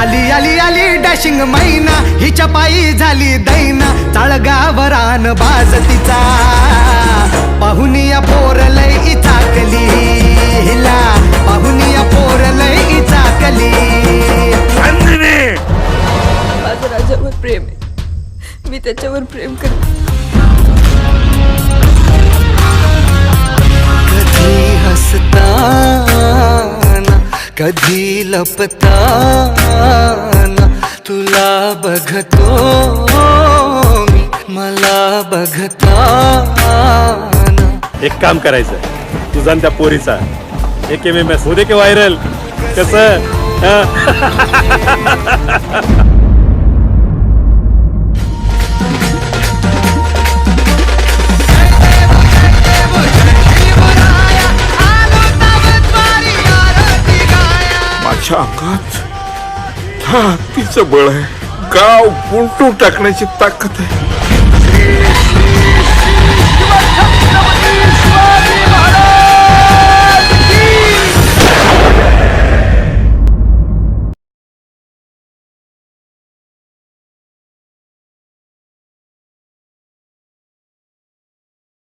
आली आली आली डॅशिंग मैना. हिच्या पायी झाली दैना. चाळगावरान बाज तिचा पाहुनिया पोरलय चाकली हिला पाहुनिया पोरलय चाकली नंदिनी माझं राजावर प्रेम आहे. मी त्याच्यावर प्रेम करते. कधी हसताना कधी लपताना तुला बघतो मी मला बघताना. एक काम करायचं तुझा आणि त्या पोरीचा. एक एम एम एस दे की व्हायरल कसं? हं? माझ्या अंगात ताकदीचं बळ आहे. गाव पुलटून टाकण्याची ताकद आहे.